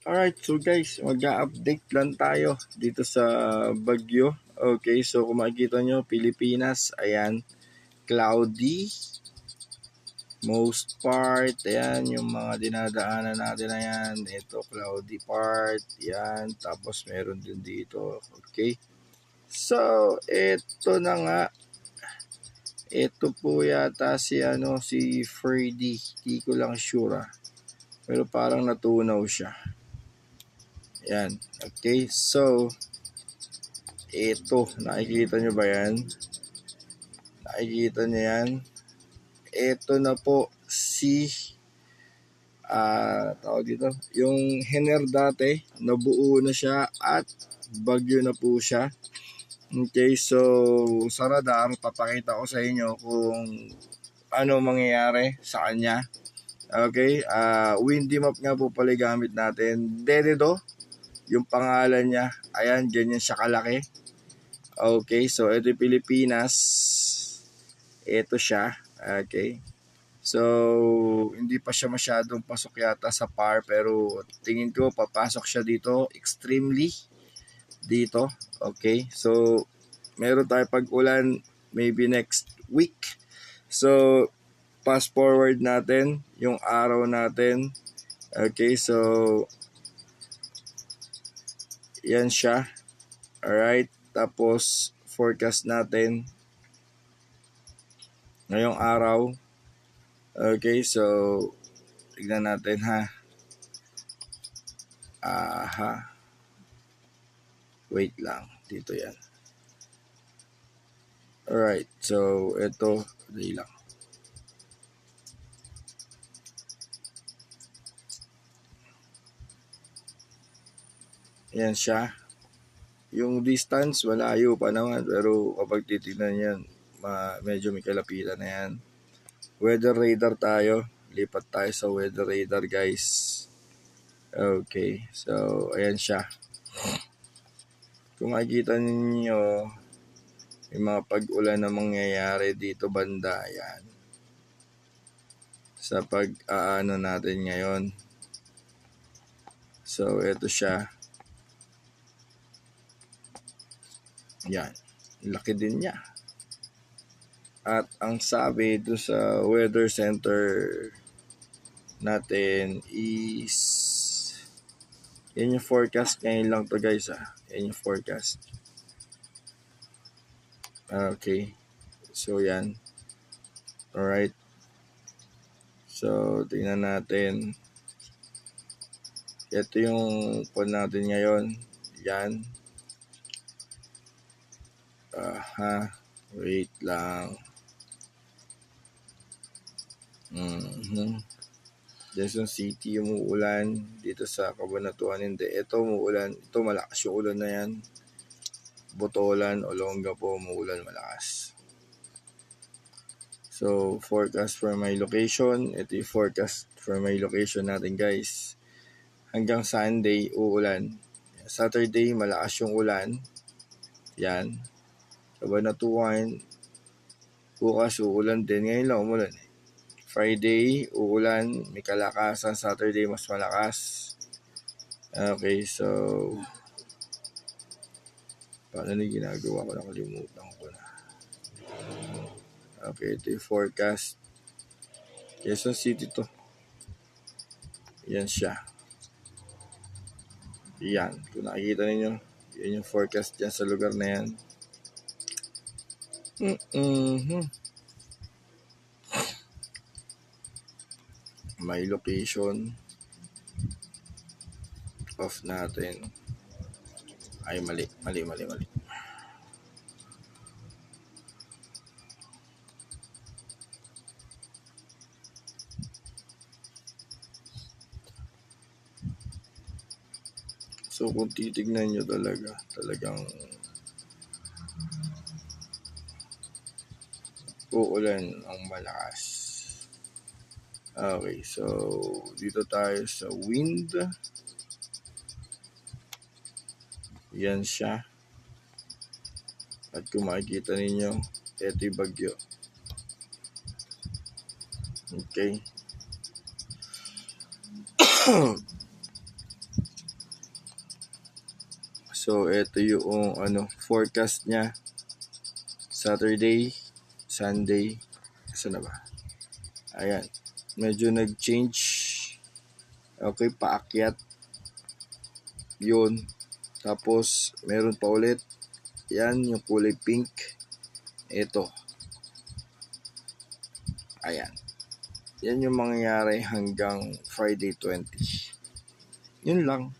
Alright, so guys, mag-update lang tayo dito sa Bagyo. Okay, so kung makikita nyo, Pilipinas, ayan, cloudy. Most part, ayan, yung mga dinadaanan natin na yan. Ito, cloudy part, yan. Tapos meron din dito, okay. So, ito na nga. Ito po yata si, ano, si Freddy. Hindi ko lang sure, ah. Pero parang natunaw siya. Yan. Okay. So, ito. Nakikita nyo ba yan? Nakikita nyo yan? Ito na po si ah tawag dito, yung Hener dati, nabuo na siya at bagyo na po siya. Okay, so sa radar, papakita ko sa inyo kung ano mangyayari sa kanya. Okay, ah windy map nga po pala gamit natin. Dededo, yung pangalan niya. Ayan, ganyan siya kalaki. Okay, so ito yung Pilipinas. Ito siya. Okay. So, hindi pa siya masyadong pasok yata sa par pero tingin ko papasok siya dito extremely dito. Okay. So, meron tayo pag-ulan maybe next week. So, fast forward natin yung araw natin. Okay, so yan siya. Alright. Tapos, forecast natin ngayong araw. Okay, so, tignan natin ha. Aha. Wait lang. Dito yan. Alright, so, ito, dali lang. Yan siya. Yung distance, malayo pa naman. Pero kapag titignan yan, ma medyo may kalapitan na yan. Weather radar tayo. Lipat tayo sa weather radar guys. Okay. So, ayan siya. Kung makikita ninyo, may mga pag-ulan na mangyayari dito banda. Ayan. Sa pag-aano natin ngayon. So, ito siya. Yan. Laki din niya. At ang sabi do sa weather center natin is yan yung forecast ngayon lang to guys ah. Yan yung forecast. Okay. So yan. Alright. So tingnan natin. Ito yung pod natin ngayon. Yan. Aha. Wait lang. Mhm. Quezon City umuulan dito sa Cabanatuan hindi. Ito umuulan. Ito malakas yung ulan na yan. Botolan, Olonga po umuulan malakas. So, forecast for my location. Ito yung forecast for my location natin guys. Hanggang Sunday, uulan. Saturday, malakas yung ulan. Yan. Cabanatuan, bukas uulan din. Ngayon lang umulan eh. Friday, uulan, may kalakasan. Saturday, mas malakas. Okay, so... Paano na ginagawa ko? Nakalimutan ko na. Okay, ito yung forecast. Quezon City to. Yan siya. Yan. Kung nakikita ninyo, yan yung forecast dyan sa lugar na yan. Mm-hmm. May location off natin. Ay, mali. Mali, mali, mali. So, kung titignan nyo talaga, talagang uulan ang malakas. Okay, so dito tayo sa wind. Yan siya. At kung makikita ninyo, ito yung bagyo. Okay. So, ito yung ano, forecast niya. Saturday, Sunday, saan na ba? Ayan. Medyo nag-change. Okay, paakyat. Yun. Tapos, meron pa ulit. Yan, yung kulay pink. Ito. Ayan. Yan yung mangyayari hanggang Friday 20. Yun lang.